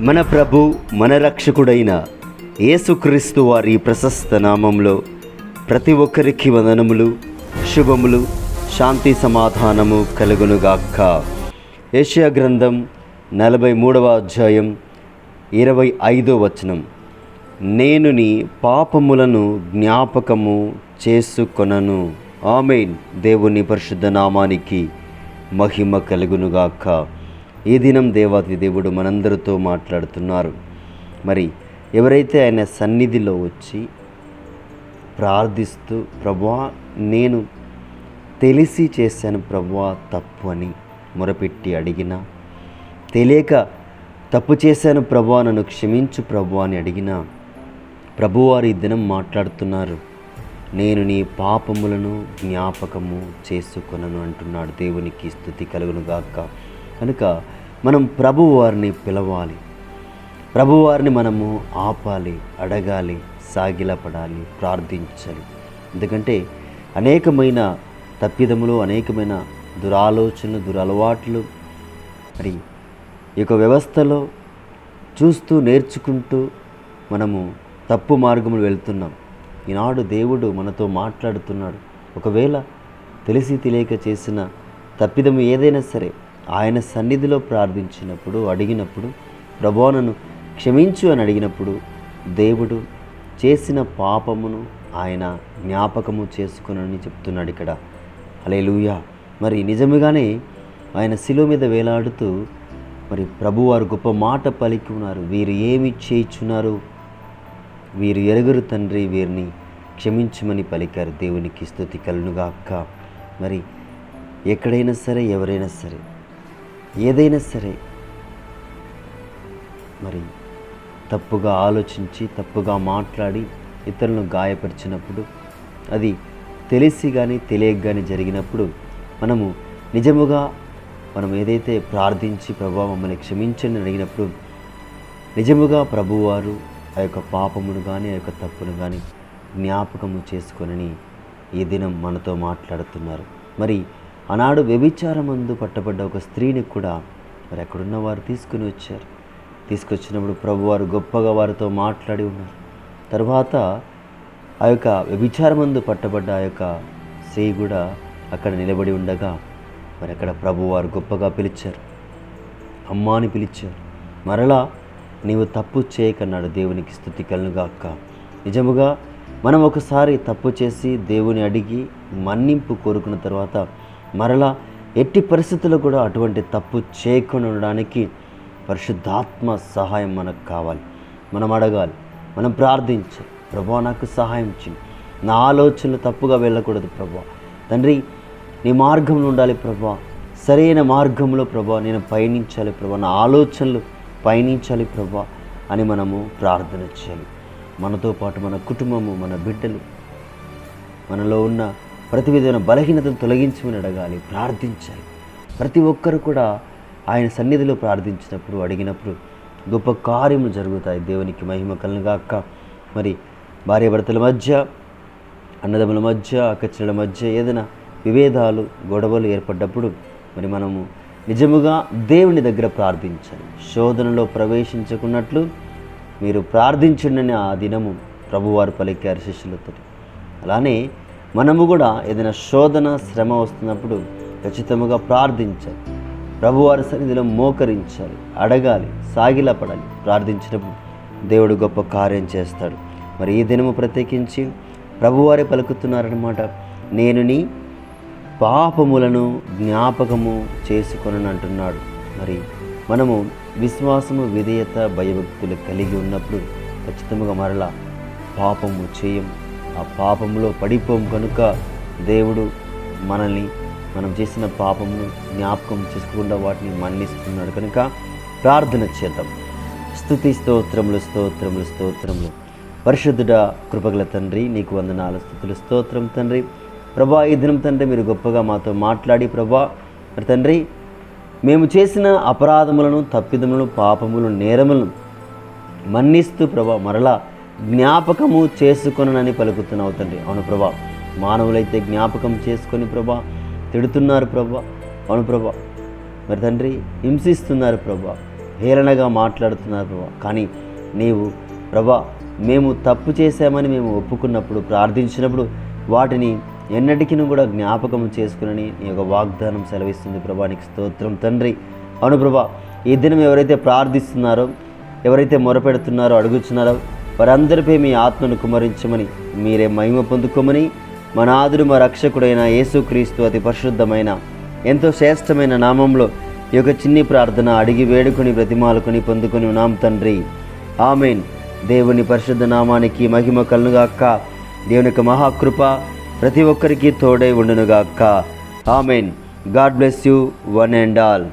మన ప్రభు మన రక్షకుడైన యేసుక్రీస్తు వారి ప్రశస్త నామంలో ప్రతి ఒక్కరికి వదనములు శుభములు శాంతి సమాధానము కలుగునుగాక్క ఏషియా గ్రంథం నలభై మూడవ అధ్యాయం ఇరవై ఐదో వచనం. నేను నీ పాపములను జ్ఞాపకము చేసుకొనను. ఆమెన్. దేవుని పరిశుద్ధ నామానికి మహిమ కలుగునుగాక. ఈ దినం దేవాతి దేవుడు మనందరితో మాట్లాడుతున్నారు. మరి ఎవరైతే ఆయన సన్నిధిలో వచ్చి ప్రార్థిస్తూ ప్రభా నేను తెలిసి చేశాను ప్రభా తప్పు అని మొరపెట్టి అడిగినా తెలియక తప్పు చేశాను ప్రభా నన్ను క్షమించు ప్రభువా అని అడిగినా ప్రభువారు ఈ దినం మాట్లాడుతున్నారు. నేను నీ పాపములను జ్ఞాపకము చేసుకొనను అంటున్నాడు. దేవునికి స్థుతి కలుగునుగాక కనుక మనం ప్రభువారిని పిలవాలి. ప్రభువారిని మనము ఆపాలి అడగాలి సాగిలపడాలి ప్రార్థించాలి. ఎందుకంటే అనేకమైన తప్పిదములు అనేకమైన దురాలోచనలు దురలవాట్లు మరి ఈ యొక్క వ్యవస్థలో చూస్తూ నేర్చుకుంటూ మనము తప్పు మార్గములు వెళ్తున్నాం. ఈనాడు దేవుడు మనతో మాట్లాడుతున్నాడు. ఒకవేళ తెలిసి తెలియక చేసిన తప్పిదము ఏదైనా సరే ఆయన సన్నిధిలో ప్రార్థించినప్పుడు అడిగినప్పుడు ప్రభువా నన్ను క్షమించు అని అడిగినప్పుడు దేవుడు చేసిన పాపమును ఆయన జ్ఞాపకము చేసుకునని చెప్తున్నాడు ఇక్కడ. అలేలుయా మరి నిజముగానే ఆయన శిలువ మీద వేలాడుతూ మరి ప్రభువారు గొప్ప మాట పలికి ఉన్నారు. వీరు ఏమి చేయుచున్నారు? వీరు ఎరుగురు తండ్రి వీరిని క్షమించమని పలికారు. దేవునికి స్థుతి అక్క మరి ఎక్కడైనా సరే ఎవరైనా సరే ఏదైనా సరే మరి తప్పుగా ఆలోచించి తప్పుగా మాట్లాడి ఇతరులను గాయపరిచినప్పుడు అది తెలిసి కానీ తెలియక కానీ జరిగినప్పుడు మనము నిజముగా మనం ఏదైతే ప్రార్థించి ప్రభు మమ్మల్ని క్షమించండి అడిగినప్పుడు నిజముగా ప్రభువారు ఆ యొక్క పాపమును కానీ ఆ యొక్క తప్పును కానీ జ్ఞాపకము చేసుకొనని ఈ దినం మనతో మాట్లాడుతున్నారు. మరి ఆనాడు వ్యభిచారమందు పట్టబడ్డ ఒక స్త్రీని కూడా మరి అక్కడున్న వారు తీసుకుని వచ్చారు. తీసుకొచ్చినప్పుడు ప్రభువారు గొప్పగా వారితో మాట్లాడి ఉన్నారు. తర్వాత ఆ యొక్క వ్యభిచారమందు పట్టబడ్డ ఆ యొక్క స్త్రీ కూడా అక్కడ నిలబడి ఉండగా మరి అక్కడ ప్రభువారు గొప్పగా పిలిచారు. అమ్మాని పిలిచారు. మరలా నీవు తప్పు చేయకన్నాడు దేవునికి స్థుతి కలుగాక నిజముగా మనం ఒకసారి తప్పు చేసి దేవుని అడిగి మన్నింపు కోరుకున్న తర్వాత మరలా ఎట్టి పరిస్థితుల్లో కూడా అటువంటి తప్పు చేయకుండా ఉండడానికి పరిశుద్ధాత్మ సహాయం మనకు కావాలి. మనం అడగాలి మనం ప్రార్థించాలి. ప్రభా నాకు సహాయం చేయి నా ఆలోచనలు తప్పుగా వెళ్ళకూడదు ప్రభా. తండ్రి నీ మార్గంలో ఉండాలి ప్రభా. సరైన మార్గంలో ప్రభా నేను పయనించాలి ప్రభా. నా ఆలోచనలు పయనించాలి ప్రభా అని మనము ప్రార్థన చేయాలి. మనతో పాటు మన కుటుంబము మన బిడ్డలు మనలో ఉన్న ప్రతి విధమైన బలహీనతను తొలగించమని అడగాలి ప్రార్థించాలి. ప్రతి ఒక్కరు కూడా ఆయన సన్నిధిలో ప్రార్థించినప్పుడు అడిగినప్పుడు గొప్ప కార్యములు జరుగుతాయి. దేవునికి మహిమ కలుగాక మరి భార్యాభర్తల మధ్య అన్నదమ్ముల మధ్య అక్కచెల్లెల మధ్య ఏదైనా విభేదాలు గొడవలు ఏర్పడ్డప్పుడు మరి మనము నిజముగా దేవుని దగ్గర ప్రార్థించాలి. శోధనలో ప్రవేశించకున్నట్లు మీరు ప్రార్థించండి ఆ దినము ప్రభువారు పలికారు శిష్యులతో అలానే మనము కూడా ఏదైనా శోధన శ్రమ వస్తున్నప్పుడు ఖచ్చితంగా ప్రార్థించాలి. ప్రభువారి సన్నిధిలో మోకరించాలి అడగాలి సాగిలపడాలి ప్రార్థించినప్పుడు దేవుడు గొప్ప కార్యం చేస్తాడు. మరి ఈ దినము ప్రత్యేకించి ప్రభువారే పలుకుతున్నారనమాట నేను నీ పాపములను జ్ఞాపకము చేసుకొనని అంటున్నాడు మరి మనము విశ్వాసము విధేయత భయభక్తులు కలిగి ఉన్నప్పుడు ఖచ్చితంగా మరలా పాపము చేయము ఆ పాపంలో పడిపోం కనుక దేవుడు మనల్ని మనం చేసిన పాపము జ్ఞాపకం చేసుకోకుండా వాటిని మన్నిస్తున్నాడు. కనుక ప్రార్థన చేద్దాం. స్తుతి స్తోత్రములు స్తోత్రములు స్తోత్రములు. పరిశుద్ధుడ కృపగల తండ్రి నీకు వందనాలు స్థుతులు స్తోత్రం తండ్రి. ప్రభా ఈ దినం తండ్రి మీరు గొప్పగా మాతో మాట్లాడి ప్రభా. మరి తండ్రి మేము చేసిన అపరాధములను తప్పిదములను పాపములను నేరములను మన్నిస్తూ ప్రభా మరలా జ్ఞాపకము చేసుకొనని పలుకుతున్నావు తండ్రి. అవును ప్రభా. మానవులైతే జ్ఞాపకం చేసుకొని ప్రభా తిడుతున్నారు ప్రభా. అవును ప్రభా. మరి తండ్రి హింసిస్తున్నారు ప్రభా. హేళనగా మాట్లాడుతున్నారు ప్రభా. కానీ నీవు ప్రభా మేము తప్పు చేశామని మేము ఒప్పుకున్నప్పుడు ప్రార్థించినప్పుడు వాటిని ఎన్నటికీ కూడా జ్ఞాపకం చేసుకునని నీ యొక్క వాగ్దానం సెలవిస్తుంది ప్రభా. నీకు స్తోత్రం తండ్రి. అవును ప్రభా. ఈ దినం ఎవరైతే ప్రార్థిస్తున్నారో ఎవరైతే మొరపెడుతున్నారో అడుగుతున్నారో వారందరిపై మీ ఆత్మను కుమరించమని మీరే మహిమ పొందుకోమని మన ఆదురు మా రక్షకుడైన యేసుక్రీస్తు అతి పరిశుద్ధమైన ఎంతో శ్రేష్టమైన నామంలో ఈ యొక్క చిన్ని ప్రార్థన అడిగి వేడుకొని బ్రతిమాలుకొని పొందుకొని ఉన్నాం తండ్రి. ఆమెన్. దేవుని పరిశుద్ధ నామానికి మహిమ కలునుగాక దేవుని యొక్క మహాకృప ప్రతి ఒక్కరికి తోడై ఉండునుగాక. Amen. God bless you one and all.